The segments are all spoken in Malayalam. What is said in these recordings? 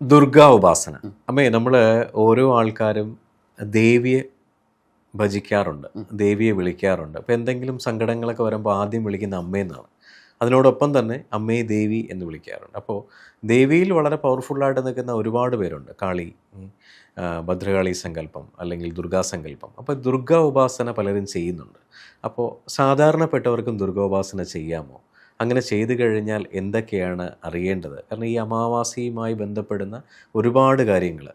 ദുർഗാ ഉപാസന അമ്മേ നമ്മൾ ഓരോ ആൾക്കാരും ദേവിയെ ഭജിക്കാറുണ്ട് ദേവിയെ വിളിക്കാറുണ്ട്. അപ്പോൾ എന്തെങ്കിലും സങ്കടങ്ങളൊക്കെ വരുമ്പോൾ ആദ്യം വിളിക്കുന്ന അമ്മയെന്നാണ് അതിനോടൊപ്പം തന്നെ അമ്മയെ ദേവി എന്ന് വിളിക്കാറുണ്ട്. അപ്പോൾ ദേവിയിൽ വളരെ പവർഫുള്ളായിട്ട് നിൽക്കുന്ന ഒരുപാട് പേരുണ്ട്. കാളി ഭദ്രകാളി സങ്കല്പം അല്ലെങ്കിൽ ദുർഗാ സങ്കല്പം. അപ്പോൾ ദുർഗാ ഉപാസന പലരും ചെയ്യുന്നുണ്ട്. അപ്പോൾ സാധാരണപ്പെട്ടവർക്കും ദുർഗാ ഉപാസന ചെയ്യാമോ? അങ്ങനെ ചെയ്തു കഴിഞ്ഞാൽ എന്തൊക്കെയാണ് അറിയേണ്ടത്? കാരണം ഈ അമാവാസിയുമായി ബന്ധപ്പെടുന്ന ഒരുപാട് കാര്യങ്ങൾ.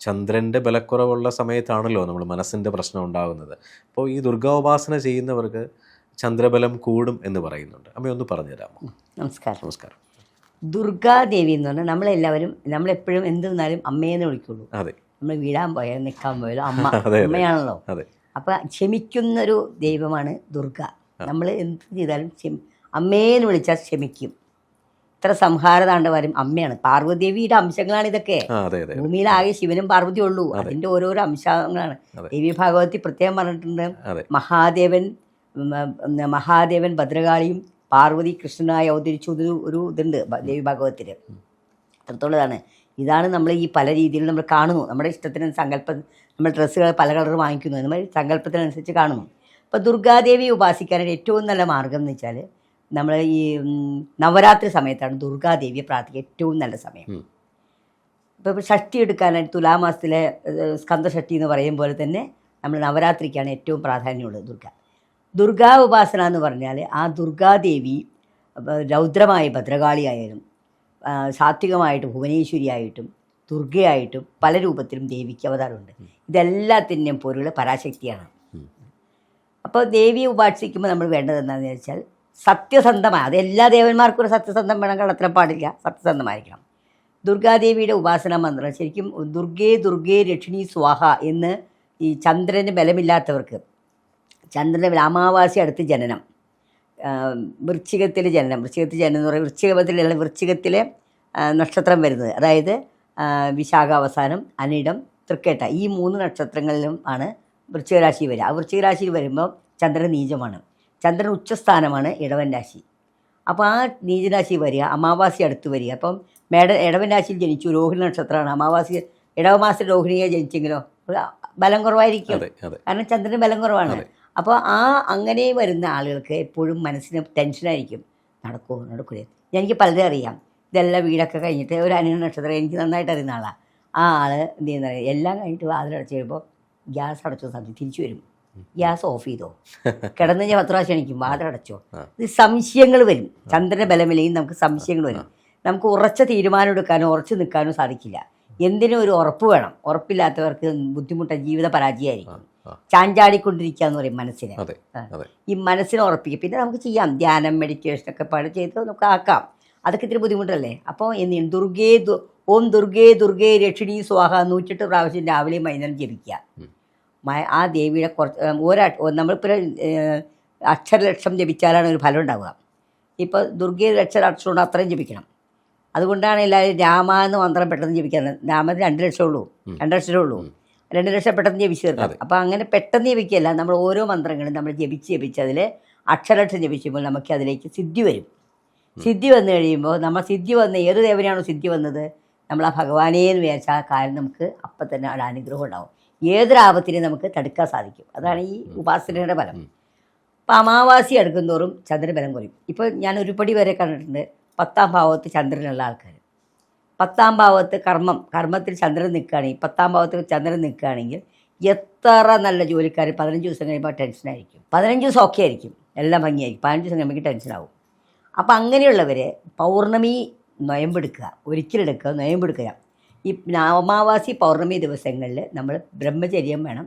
ചന്ദ്രന്റെ ബലക്കുറവുള്ള സമയത്താണല്ലോ നമ്മൾ മനസ്സിന്റെ പ്രശ്നം ഉണ്ടാകുന്നത്. അപ്പോൾ ഈ ദുർഗോപാസന ചെയ്യുന്നവർക്ക് ചന്ദ്രബലം കൂടും എന്ന് പറയുന്നുണ്ട്. അമ്മ ഒന്ന് പറഞ്ഞുതരാമോ? നമസ്കാരം. നമസ്കാരം. ദുർഗാദേവി എന്ന് പറഞ്ഞാൽ നമ്മളെല്ലാവരും നമ്മളെപ്പോഴും എന്ത് നിന്നാലും അമ്മയെന്ന് വിളിക്കുള്ളൂ. അതെ. നമ്മൾ വീഴാൻ പോയാൽ നിൽക്കാൻ പോയാലും അമ്മ. അമ്മയാണല്ലോ. അതെ. അപ്പം ക്ഷമിക്കുന്നൊരു ദൈവമാണ് ദുർഗ. നമ്മൾ എന്ത് ചെയ്താലും ക്ഷമി അമ്മേന്ന് വിളിച്ചാൽ ക്ഷമിക്കും. ഇത്ര സംഹാരതാണ്ഡവരും അമ്മയാണ്. പാർവദേവിയുടെ അംശങ്ങളാണ് ഇതൊക്കെ. ഭൂമിയിലാകെ ശിവനും പാർവതി ഉള്ളൂ. അതിന്റെ ഓരോരോ അംശങ്ങളാണ്. ദേവി ഭാഗവതി പ്രത്യേകം പറഞ്ഞിട്ടുണ്ട്. മഹാദേവൻ മഹാദേവൻ ഭദ്രകാളിയും പാർവതി കൃഷ്ണനായി അവതരിച്ചു ഒരു ഒരു ഇതുണ്ട് ദേവി ഭാഗവത്തിൽ അത്രത്തോളം ഇതാണ് ഇതാണ് നമ്മൾ ഈ പല രീതിയിൽ നമ്മൾ കാണുന്നു. നമ്മുടെ ഇഷ്ടത്തിന് സങ്കല്പം നമ്മൾ ഡ്രസ്സുകൾ പല കളർ വാങ്ങിക്കുന്നു. നമ്മൾ സങ്കല്പത്തിനനുസരിച്ച് കാണുന്നു. അപ്പോൾ ദുർഗാദേവി ഉപാസിക്കാനായിട്ട് ഏറ്റവും നല്ല മാർഗം എന്ന് വെച്ചാൽ നമ്മൾ ഈ നവരാത്രി സമയത്താണ് ദുർഗാദേവിയെ പ്രാർത്ഥിക്കുക ഏറ്റവും നല്ല സമയം. ഇപ്പോൾ ഷഷ്ടി എടുക്കാനായിട്ട് തുലാമാസത്തിലെ ഏഹ്, എന്ന് പറയും പോലെ തന്നെ നമ്മൾ നവരാത്രിക്കാണ് ഏറ്റവും പ്രാധാന്യമുള്ളത് ദുർഗ ദുർഗാ ഉപാസന എന്ന് പറഞ്ഞാൽ ആ ദുർഗാദേവി രൗദ്രമായി ഭദ്രകാളിയായാലും സാത്വികമായിട്ട് ഭുവനേശ്വരിയായിട്ടും ദുർഗയായിട്ടും പല രൂപത്തിലും ദേവിക്ക് അവതാരമുണ്ട് ഇതെല്ലാത്തിന്റെയും പൊരുൾ പരാശക്തിയാണ്. അപ്പോൾ ദേവിയെ ഉപാസിക്കുമ്പോൾ നമ്മൾ വേണ്ടത് എന്താണെന്ന് വെച്ചാൽ സത്യസന്ധമായ അത് എല്ലാ ദേവന്മാർക്കും ഒരു സത്യസന്ധം വേണം കള്ളത്തരം പാടില്ല സത്യസന്ധമായിരിക്കണം. ദുർഗാദേവിയുടെ ഉപാസന മന്ത്രം ശരിക്കും ദുർഗേ ദുർഗേ രക്ഷിണി സ്വാഹ എന്ന് ഈ ചന്ദ്രന് ബലമില്ലാത്തവർക്ക് ചന്ദ്രന്റെ അമാവാസി അടുത്ത് ജനനം വൃശ്ചികത്തിലെ ജനനം വൃശ്ചികത്തിൽ ജനനം എന്ന് പറയുന്നത് വൃശ്ചികത്തിലുള്ള വൃശ്ചികത്തിലെ നക്ഷത്രം വരുന്നത്. അതായത് വിശാഖാവസാനം അനിടം തൃക്കേട്ട ഈ മൂന്ന് നക്ഷത്രങ്ങളിലും ആണ് വൃശ്ചികരാശി വരിക. ആ വൃശ്ചികരാശിയിൽ വരുമ്പോൾ ചന്ദ്രൻ നീചമാണ്. ചന്ദ്രൻ ഉച്ചസ്ഥാനമാണ് ഇടവൻ രാശി. അപ്പോൾ ആ നീചരാശി വരിക അമാവാസി അടുത്ത് വരിക. അപ്പം മേട ഇടവൻ രാശിയിൽ ജനിച്ചു രോഹിണി നക്ഷത്രമാണ്. അമാവാസി ഇടവമാസ രോഹിണിയെ ജനിച്ചെങ്കിലോ? ബലം കുറവായിരിക്കും. കാരണം ചന്ദ്രൻ ബലം കുറവാണ്. അപ്പോൾ ആ അങ്ങനെ വരുന്ന ആളുകൾക്ക് എപ്പോഴും മനസ്സിന് ടെൻഷനായിരിക്കും നടക്കുമോ നടക്കില്ലേ എനിക്ക് പലതും അറിയാം. ഇതെല്ലാം വീടൊക്കെ കഴിഞ്ഞിട്ട് ഒരു അനിയൻ നക്ഷത്രം എനിക്ക് നന്നായിട്ട് അറിയുന്ന ആളാണ് ആ ആൾ എന്ത് ചെയ്യുന്ന എല്ലാം കഴിഞ്ഞിട്ട് വാതിലടച്ച് കഴിയുമ്പോൾ ഗ്യാസ് അടച്ചോ സമയം തിരിച്ചു വരും. ഗ്യാസ് ഓഫ് ചെയ്തോ? കിടന്ന് ഞാൻ പത്ത് പ്രാവശ്യം എണിക്കും. വാതിലടച്ചോ അടച്ചോ? ഇത് സംശയങ്ങൾ വരും. ചന്ദ്രന്റെ ബലമില്ലെങ്കിൽ നമുക്ക് സംശയങ്ങൾ വരും. നമുക്ക് ഉറച്ച തീരുമാനം എടുക്കാനോ ഉറച്ചു നിൽക്കാനോ സാധിക്കില്ല. എന്തിനും ഒരു ഉറപ്പ് വേണം. ഉറപ്പില്ലാത്തവർക്ക് ബുദ്ധിമുട്ട ജീവിത പരാജയമായിരിക്കും. ചാഞ്ചാടിക്കൊണ്ടിരിക്കുക എന്ന് പറയും മനസ്സിനെ. ഈ മനസ്സിനെ ഉറപ്പിക്കുക. പിന്നെ നമുക്ക് ചെയ്യാം. ധ്യാനം മെഡിറ്റേഷൻ ഒക്കെ പാട് ചെയ്ത് നമുക്ക് ആക്കാം. അതൊക്കെ ഇത്തിരി ബുദ്ധിമുട്ടല്ലേ? അപ്പോൾ എന്ത് ദുർഗേ ഓം ദുർഗേ ദുർഗേ രക്ഷിണി സ്വാഹ നൂറ്റെട്ട് പ്രാവശ്യം രാവിലെയും വൈകുന്നേരം ജപിക്കുക. ആ ദേവിയുടെ കുറച്ച് ഒരാ നമ്മളിപ്പോൾ അക്ഷരലക്ഷം ജപിച്ചാലാണ് ഒരു ഫലം ഉണ്ടാവുക. ഇപ്പോൾ ദുർഗേ അക്ഷര അക്ഷരമുണ്ട് അത്രയും ജപിക്കണം. അതുകൊണ്ടാണ് എല്ലാവരും രാമ എന്ന് മന്ത്രം പെട്ടെന്ന് ജപിക്കുന്നത് രാമന് രണ്ട് ലക്ഷം ഉള്ളൂ. രണ്ട് ലക്ഷമേ ഉള്ളൂ. രണ്ട് ലക്ഷം പെട്ടെന്ന് ജപിച്ച് തീർക്കാം. അപ്പോൾ അങ്ങനെ പെട്ടെന്ന് ജപിക്കുകയല്ല നമ്മൾ ഓരോ മന്ത്രങ്ങളും നമ്മൾ ജപിച്ച് ജപിച്ച് അതിൽ അക്ഷരലക്ഷം ജപിക്കുമ്പോൾ നമുക്ക് അതിലേക്ക് സിദ്ധി വരും. സിദ്ധി വന്നു കഴിയുമ്പോൾ നമ്മൾ സിദ്ധി വന്ന ഏത് ദേവനാണോ സിദ്ധി വന്നത്? നമ്മൾ ആ ഭഗവാനേ എന്ന് വിചാരിച്ച ആ കാര്യം നമുക്ക് അപ്പം തന്നെ ഒരു അനുഗ്രഹം ഉണ്ടാവും. ഏതൊരാപത്തിനെയും നമുക്ക് തടുക്കാൻ സാധിക്കും. അതാണ് ഈ ഉപാസനയുടെ ഫലം. അപ്പം അമാവാസി അടുക്കും തോറും ചന്ദ്രബലം കുറയും. ഇപ്പോൾ ഞാൻ ഒരുപടി വരെ കണ്ടിട്ടുണ്ട് പത്താം ഭാവത്ത് ചന്ദ്രനുള്ള ആൾക്കാർ പത്താം ഭാവത്ത് കർമ്മം കർമ്മത്തിൽ ചന്ദ്രൻ നിൽക്കുകയാണെങ്കിൽ പത്താം ഭാവത്തിൽ ചന്ദ്രൻ നിൽക്കുകയാണെങ്കിൽ എത്ര നല്ല ജോലിക്കാർ പതിനഞ്ച് ദിവസം കഴിയുമ്പോൾ ടെൻഷനായിരിക്കും പതിനഞ്ച് ദിവസം ഓക്കെ ആയിരിക്കും. എല്ലാം ഭംഗിയായിരിക്കും. പതിനഞ്ച് ദിവസം കഴിയുമ്പോൾ ടെൻഷനാവും അപ്പം അങ്ങനെയുള്ളവർ പൗർണമി നൊയമ്പെടുക്കുക ഒരിക്കലെടുക്കുക നൊയമ്പെടുക്കുക. ഈ അമാവാസി പൗർണമി ദിവസങ്ങളിൽ നമ്മൾ ബ്രഹ്മചര്യം വേണം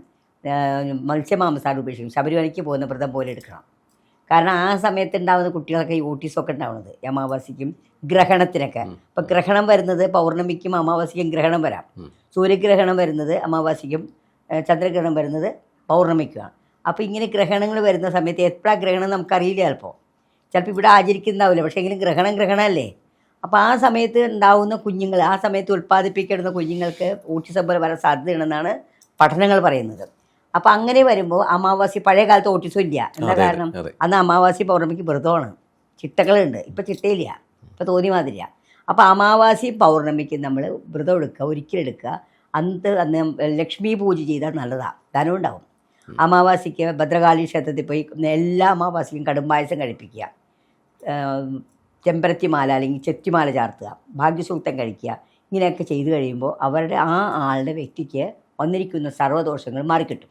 മത്സ്യമാംസാണ് ഉപേക്ഷിക്കും ശബരിമലയ്ക്ക് പോകുന്ന വ്രതം പോലെ എടുക്കണം. കാരണം ആ സമയത്ത് ഉണ്ടാകുന്ന കുട്ടികളൊക്കെ ഈ ഓട്ടീസൊക്കെ ഉണ്ടാവുന്നത് അമാവാസിക്കും ഗ്രഹണത്തിനൊക്കെ. അപ്പം ഗ്രഹണം വരുന്നത് പൗർണമിക്കും അമാവാസിക്കും ഗ്രഹണം വരാം. സൂര്യഗ്രഹണം വരുന്നത് അമാവാസിക്കും ചന്ദ്രഗ്രഹണം വരുന്നത് പൗർണമിക്കുമാണ് അപ്പോൾ ഇങ്ങനെ ഗ്രഹണങ്ങൾ വരുന്ന സമയത്ത് എപ്പോഴാണ് ഗ്രഹണം നമുക്കറിയില്ല ചിലപ്പോൾ. ചിലപ്പോൾ ഇവിടെ ആചരിക്കുന്നുണ്ടാവില്ല പക്ഷേ എങ്കിലും ഗ്രഹണം ഗ്രഹണമല്ലേ? അപ്പോൾ ആ സമയത്ത് ഉണ്ടാവുന്ന കുഞ്ഞുങ്ങൾ ആ സമയത്ത് ഉൽപ്പാദിപ്പിക്കപ്പെടുന്ന കുഞ്ഞുങ്ങൾക്ക് ഓട്ടിസം പോലെ വരാൻ സാധ്യതയുണ്ടെന്നാണ് പഠനങ്ങൾ പറയുന്നത്. അപ്പോൾ അങ്ങനെ വരുമ്പോൾ അമാവാസി പഴയ കാലത്ത് ഓട്ടിസം ഇല്ല. എന്താ കാരണം? അന്ന് അമാവാസി പൗർണമിക്ക് വ്രതമാണ്. ചിട്ടകളുണ്ട്. ഇപ്പം ചിട്ടയില്ല. ഇപ്പം തോന്നി മാതിരി അപ്പോൾ അമാവാസി പൗർണമിക്ക് നമ്മൾ വ്രതം എടുക്കുക ഒരിക്കലെടുക്കുക അന്ന് അന്ന് ലക്ഷ്മി പൂജ ചെയ്താൽ നല്ലതാണ് ധനം ഉണ്ടാവും. അമാവാസിക്ക് ഭദ്രകാളി ക്ഷേത്രത്തിൽ പോയി എല്ലാ അമാവാസിക്കും കടുംപായസം കഴിപ്പിക്കുക. ചെമ്പരത്തിമാല അല്ലെങ്കിൽ ചെത്തിമാല ചാർത്തുക ഭാഗ്യസൂക്തം കഴിക്കുക ഇങ്ങനെയൊക്കെ ചെയ്തു കഴിയുമ്പോൾ അവരുടെ ആ ആളുടെ വ്യക്തിക്ക് വന്നിരിക്കുന്ന സർവദോഷങ്ങൾ മാറിക്കിട്ടും.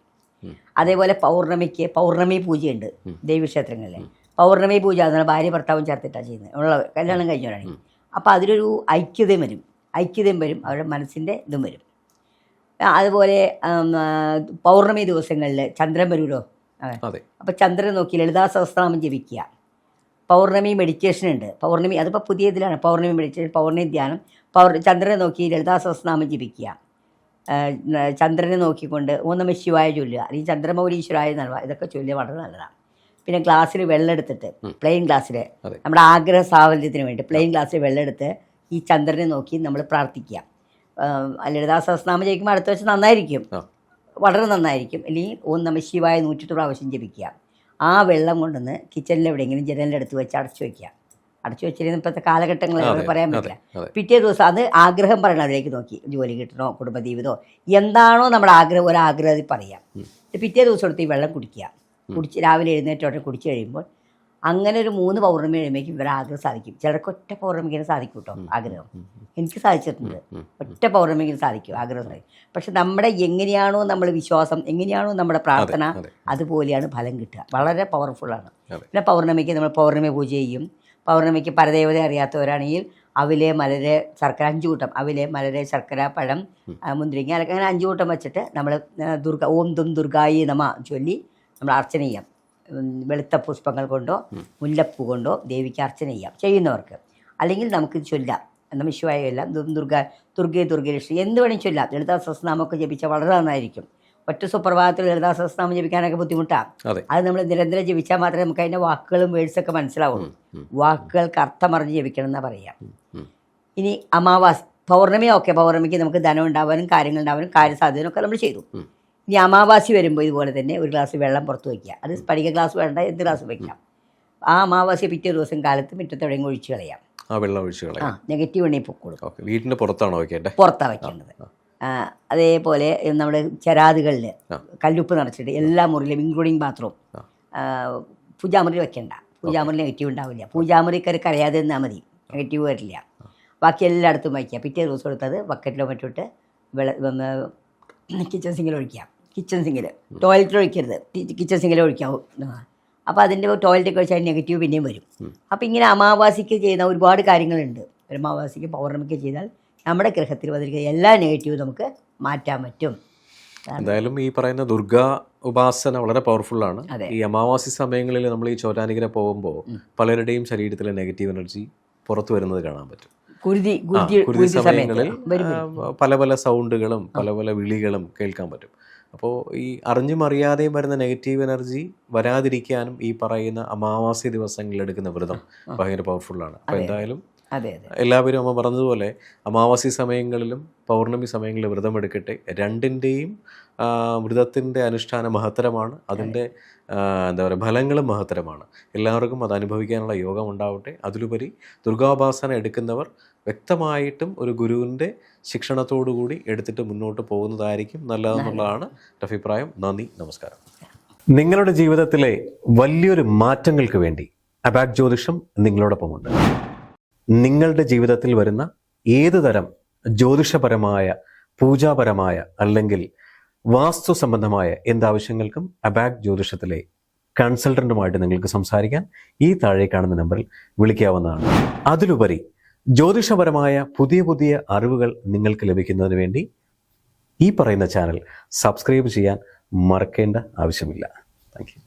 അതേപോലെ പൗർണമിക്ക് പൗർണമി പൂജയുണ്ട് ദേവീക്ഷേത്രങ്ങളിൽ പൗർണമി പൂജ എന്ന് പറഞ്ഞാൽ ഭാര്യ ഭർത്താവും ചേർത്തിട്ടാണ് ചെയ്യുന്നത്. ഉള്ള കല്യാണം കഴിഞ്ഞവരാണെങ്കിൽ അപ്പോൾ അതിലൊരു ഐക്യതയും വരും. ഐക്യതയും വരും. അവരുടെ മനസ്സിന്റെ ഇതും വരും. അതുപോലെ പൗർണമി ദിവസങ്ങളിൽ ചന്ദ്രൻ വരുമല്ലോ അതെ. അപ്പോൾ ചന്ദ്രൻ നോക്കി ലളിതാ സഹസ്രനാമം ജപിക്കുക. പൗർണമി മെഡിറ്റേഷൻ ഉണ്ട്. പൗർണമി അതിപ്പോൾ പുതിയ ഇതിലാണ് പൗർണമി മെഡിറ്റേഷൻ പൗർണമി ധ്യാനം. പൗർ ചന്ദ്രനെ നോക്കി ലളിതാ സഹസ്രനാമം ജപിക്കുക ചന്ദ്രനെ നോക്കിക്കൊണ്ട് ഓം നമ ശിവായ ചൊല്ലുക. അല്ലെങ്കിൽ ചന്ദ്രമൗലീശ്വരായ നൽകുക ഇതൊക്കെ ചൊല്ലുക വളരെ നല്ലതാണ്. പിന്നെ ഗ്ലാസ്സിൽ വെള്ളം എടുത്തിട്ട് പ്ലെയിൻ ഗ്ലാസ്സിൽ. നമ്മുടെ ആഗ്രഹ സാഫല്യത്തിന് വേണ്ടി പ്ലെയിൻ ഗ്ലാസ്സിൽ വെള്ളം എടുത്ത് ഈ ചന്ദ്രനെ നോക്കി നമ്മൾ പ്രാർത്ഥിക്കുക. ലളിതാ സഹസ്രനാമം ജയിക്കുമ്പോൾ അടുത്ത വെച്ച് നന്നായിരിക്കും. വളരെ നന്നായിരിക്കും. അല്ലെങ്കിൽ ഓം നമ ശിവായ നൂറ്റെട്ട് പ്രാവശ്യം ജപിക്കുക. ആ വെള്ളം കൊണ്ടുവന്ന് കിച്ചണിൽ എവിടെയെങ്കിലും ജനലിന്റെ അടുത്ത് വെച്ച് അടച്ചു വയ്ക്കുക അടച്ചു വെച്ചിരുന്ന ഇപ്പോഴത്തെ കാലഘട്ടങ്ങളിൽ പറയാൻ പറ്റില്ല. പിറ്റേ ദിവസം അത് ആഗ്രഹം പറയണം അവരിലേക്ക് നോക്കി. ജോലി കിട്ടണോ കുടുംബ കുടുംബജീവിതമോ എന്താണോ നമ്മുടെ ആഗ്രഹം ഒരു ആഗ്രഹത്തിൽ പറയാം പിറ്റേ ദിവസം എടുത്ത് ഈ വെള്ളം കുടിക്കുക. കുടിച്ച് രാവിലെ എഴുന്നേറ്റോടെ കുടിച്ച് കഴിയുമ്പോൾ അങ്ങനെ ഒരു മൂന്ന് പൗർണമി കഴിയുമ്പോഴേക്കും ഇവരെ ആഗ്രഹം സാധിക്കും. ചിലർക്ക് ഒറ്റ പൗർണമിക്ക് സാധിക്കും കേട്ടോ ആഗ്രഹം. എനിക്ക് സാധിച്ചിട്ടുണ്ട്. ഒറ്റ പൗർണമിക്ക് സാധിക്കും ആഗ്രഹം സാധിക്കും പക്ഷെ നമ്മുടെ എങ്ങനെയാണോ നമ്മൾ വിശ്വാസം എങ്ങനെയാണോ നമ്മുടെ പ്രാർത്ഥന അതുപോലെയാണ് ഫലം കിട്ടുക. വളരെ പവർഫുള്ളാണ്. പിന്നെ പൗർണമിക്ക് നമ്മൾ പൗർണമി പൂജ ചെയ്യും. പൗർണമിക്ക് പരദേവത അറിയാത്തവരാണെങ്കിൽ അവിലെ മലരെ ശർക്കര അഞ്ചു കൂട്ടം അവിലെ മലരെ ശർക്കര പഴം മുന്തിരിങ്ങ അതൊക്കെ അങ്ങനെ അഞ്ചു കൂട്ടം വെച്ചിട്ട് നമ്മൾ ദുർഗ ഓം ദും ദുർഗായി നമ ചൊല്ലി നമ്മൾ അർച്ചന ചെയ്യാം. വെളുത്ത പുഷ്പങ്ങൾ കൊണ്ടോ മുല്ലപ്പൂ കൊണ്ടോ ദേവിക്ക് അർച്ചന ചെയ്യാം ചെയ്യുന്നവർക്ക്. അല്ലെങ്കിൽ നമുക്ക് ചൊല്ലാം. നമ ശിവായ എല്ലാം ദും ദുർഗ ദുർഗേ ദുർഗേ ലക്ഷ്മി എന്ത് വേണമെങ്കിൽ ചൊല്ലാം. ലളിതാ സഹസ്രനാമൊക്കെ ജപിച്ചാൽ വളരെ നന്നായിരിക്കും. ഒറ്റ സുപ്രഭാതത്തിൽ ലളിതാ സഹസ്രനാമം ജപിക്കാനൊക്കെ ബുദ്ധിമുട്ടാണ് അതെ. നമ്മൾ നിരന്തരം ജപിച്ചാൽ മാത്രമേ നമുക്ക് അതിന്റെ വാക്കുകളും വേഴ്സൊക്കെ മനസ്സിലാവുള്ളൂ. വാക്കുകൾക്ക് അർത്ഥമറിഞ്ഞ് ജപിക്കണം എന്നാ പറയാം. ഇനി അമാവാസ് പൗർണമി ഓക്കെ പൗർണമിക്ക് നമുക്ക് ധനം ഉണ്ടാവാനും കാര്യങ്ങൾ ഉണ്ടാവാനും കാര്യസാധ്യതയും ഒക്കെ നമ്മൾ ചെയ്തു. ഇനി അമാവാസി വരുമ്പോൾ ഇതുപോലെ തന്നെ ഒരു ഗ്ലാസ് വെള്ളം പുറത്ത് വയ്ക്കുക. അത് സ്പടിക ഗ്ലാസ് വേണ്ട എന്ത് ഗ്ലാസ് വയ്ക്കാം? ആ അമാവാസി പിറ്റേ ദിവസം കാലത്ത് മുറ്റത്തെവിടെയും ഒഴിച്ച് കളയാം. ആ വെള്ളം ഒഴിച്ച് കളയാം. ആ നെഗറ്റീവ് എണ്ണയിൽ പൊക്കോളും ഓക്കെ വീട്ടിന്റെ പുറത്താണോ വെക്കേണ്ടത് പുറത്താണ് വയ്ക്കേണ്ടത് ആ, അതേപോലെ നമ്മുടെ ചരാതുകളിൽ കല്ലുപ്പ് നിറച്ചിട്ട് എല്ലാ മുറിയിലും ഇൻക്ലൂഡിങ് ബാത്റൂം പൂജാമുറി വെക്കണ്ട. പൂജാമുറി നെഗറ്റീവ് ഉണ്ടാവില്ല. പൂജാമുറി കയറി കരയാതെ നിന്നാൽ മതി. നെഗറ്റീവ് വരില്ല. ബാക്കി എല്ലായിടത്തും വയ്ക്കുക. പിറ്റേ ദിവസം എടുത്തത് ബക്കറ്റിലോ മറ്റിട്ട് വെള്ളം കിച്ചൺ സിങ്കിൽ ഒഴിക്കുക. കിച്ചൺ സിങ്കിൽ ടോയ്ലറ്റിൽ ഒഴിക്കരുത്. കിച്ചൺ സിങ്കിൽ ഒഴിക്കാം അപ്പോൾ അതിന്റെ ടോയ്ലറ്റൊക്കെ വെച്ചാൽ നെഗറ്റീവ് പിന്നെയും വരും. അപ്പോൾ ഇങ്ങനെ അമാവാസിക്ക് ചെയ്യുന്ന ഒരുപാട് കാര്യങ്ങളുണ്ട്. പരമാവാസിക്ക് അമാവാസിക്ക് പൗർണമിക്ക് ചെയ്താൽ നമ്മുടെ ഗ്രഹത്തിൽ വന്നിരിക്കുന്ന എല്ലാ നെഗറ്റീവും നമുക്ക് മാറ്റാൻ പറ്റും. എന്തായാലും ഈ പറയുന്ന ദുർഗാ ഉപാസന വളരെ പവർഫുള്ളാണ് ആണ്. ഈ അമാവാസി സമയങ്ങളിൽ നമ്മൾ ഈ ചോറ്റാനിക്കര പോകുമ്പോൾ പലരുടെയും ശരീരത്തിലെ നെഗറ്റീവ് എനർജി പുറത്തു വരുന്നത് കാണാൻ പറ്റും. കുരുതി കുരുതി സമയങ്ങളിൽ പല പല സൗണ്ടുകളും പല പല വിളികളും കേൾക്കാൻ പറ്റും. അപ്പോൾ ഈ അറിഞ്ഞും അറിയാതെയും വരുന്ന നെഗറ്റീവ് എനർജി വരാതിരിക്കാനും ഈ പറയുന്ന അമാവാസി ദിവസങ്ങളിൽ എടുക്കുന്ന വ്രതം ഭയങ്കര പവർഫുള്ളാണ് അപ്പോൾ എന്തായാലും എല്ലാവരും അമ്മ പറഞ്ഞതുപോലെ അമാവാസി സമയങ്ങളിലും പൗർണമി സമയങ്ങളിലും വ്രതം എടുക്കട്ടെ. രണ്ടിന്റെയും വ്രതത്തിന്റെ അനുഷ്ഠാനം മഹത്തരമാണ്. അതിന്റെ എന്താ പറയുക ഫലങ്ങളും മഹത്തരമാണ്. എല്ലാവർക്കും അത് അനുഭവിക്കാനുള്ള യോഗം ഉണ്ടാവട്ടെ. അതിലുപരി ദുർഗാപാസന എടുക്കുന്നവർ വ്യക്തമായിട്ടും ഒരു ഗുരുവിന്റെ ശിക്ഷണത്തോടുകൂടി എടുത്തിട്ട് മുന്നോട്ട് പോകുന്നതായിരിക്കും നല്ലതെന്നുള്ളതാണ് അഭിപ്രായം. നന്ദി നമസ്കാരം. നിങ്ങളുടെ ജീവിതത്തിലെ വലിയൊരു മാറ്റങ്ങൾക്ക് വേണ്ടി അബാക് ജ്യോതിഷം നിങ്ങളോടൊപ്പമുണ്ട്. നിങ്ങളുടെ ജീവിതത്തിൽ വരുന്ന ഏത് തരം ജ്യോതിഷപരമായ പൂജാപരമായ അല്ലെങ്കിൽ വാസ്തു സംബന്ധമായ എന്താവശ്യങ്ങൾക്കും അബാക് ജ്യോതിഷത്തിലെ കൺസൾട്ടന്റുമായിട്ട് നിങ്ങൾക്ക് സംസാരിക്കാൻ ഈ താഴെ കാണുന്ന നമ്പറിൽ വിളിക്കാവുന്നതാണ്. അതിലുപരി ജ്യോതിഷപരമായ പുതിയ പുതിയ അറിവുകൾ നിങ്ങൾക്ക് ലഭിക്കുന്നതിന് വേണ്ടി ഈ പറയുന്ന ചാനൽ സബ്സ്ക്രൈബ് ചെയ്യാൻ മറക്കേണ്ട ആവശ്യമില്ല. താങ്ക്